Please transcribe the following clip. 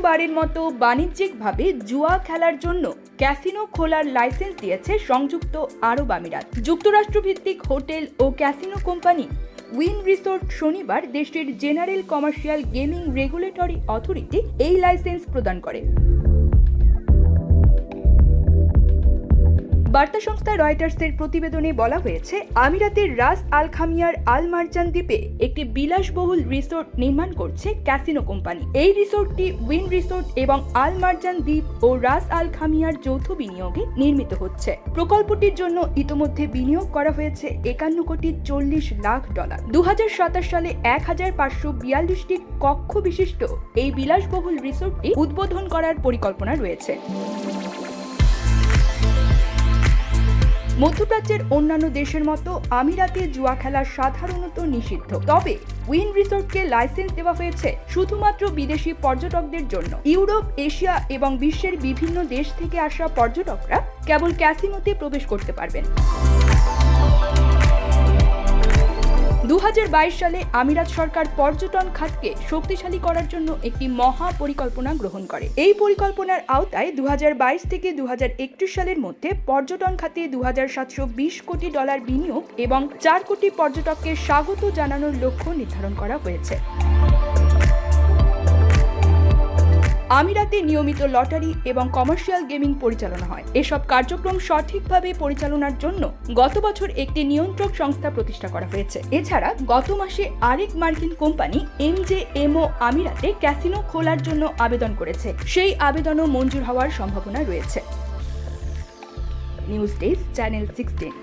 প্রথমবারের মতো বাণিজ্যিকভাবে জুয়া খেলার জন্য ক্যাসিনো খোলার লাইসেন্স দিয়েছে সংযুক্ত আরব আমিরাত। যুক্তরাষ্ট্রভিত্তিক হোটেল ও ক্যাসিনো কোম্পানি উইন রিসোর্ট শনিবার দেশটির general commercial gaming regulatory authority এই লাইসেন্স প্রদান করে। বার্তা সংস্থা রয়টার্সের প্রতিবেদনে বলা হয়েছে, আমিরাতের রাস আল খামিয়ার আল মার্জান দ্বীপে একটি বিলাসবহুল রিসোর্ট নির্মাণ করছে ক্যাসিনো কোম্পানি। এই রিসোর্টটি উইন রিসোর্ট এবং আল মার্জান দ্বীপ ও রাস আল খামিয়ার যৌথ বিনিয়োগে নির্মিত হচ্ছে। প্রকল্পটির জন্য ইতোমধ্যে বিনিয়োগ করা হয়েছে একান্ন কোটি চল্লিশ লাখ ডলার। দু হাজার সাতাশ সালে এক হাজার পাঁচশো বিয়াল্লিশটি কক্ষ বিশিষ্ট এই বিলাসবহুল রিসোর্টটি উদ্বোধন করার পরিকল্পনা রয়েছে। মধ্যপ্রাচ্যের অন্যান্য দেশের মতো আমিরাতে জুয়া খেলা সাধারণত নিষিদ্ধ। তবে উইন রিসোর্টকে লাইসেন্স দেওয়া হয়েছে শুধুমাত্র বিদেশি পর্যটকদের জন্য। ইউরোপ, এশিয়া এবং বিশ্বের বিভিন্ন দেশ থেকে আসা পর্যটকরা কেবল ক্যাসিনোতে প্রবেশ করতে পারবেন। সালে আমিরাত সরকার পর্যটন খাতকে শক্তিশালী করার জন্য একটি মহা পরিকল্পনা গ্রহণ করে। এই পরিকল্পনার আওতায় দু হাজার বাইশ থেকে দু হাজার একত্রিশ সালের মধ্যে পর্যটন খাতে দু হাজার সাতশো বিশ কোটি ডলার বিনিয়োগ এবং চার কোটি পর্যটককে স্বাগত জানানোর লক্ষ্য নির্ধারণ করা হয়েছে। আমিরাতে নিয়মিত লটারি এবং কমার্শিয়াল গেমিং পরিচালনা হয়। এসব কার্যক্রম সঠিকভাবে পরিচালনার জন্য গত বছর একটি নিয়ন্ত্রক সংস্থা প্রতিষ্ঠা করা হয়েছে। এছাড়া গত মাসে আরেক মার্কিন কোম্পানি এমজে এমও আমিরাতে ক্যাসিনো খোলার জন্য আবেদন করেছে। সেই আবেদনও মঞ্জুর হওয়ার সম্ভাবনা রয়েছে। News desk, channel sixteen.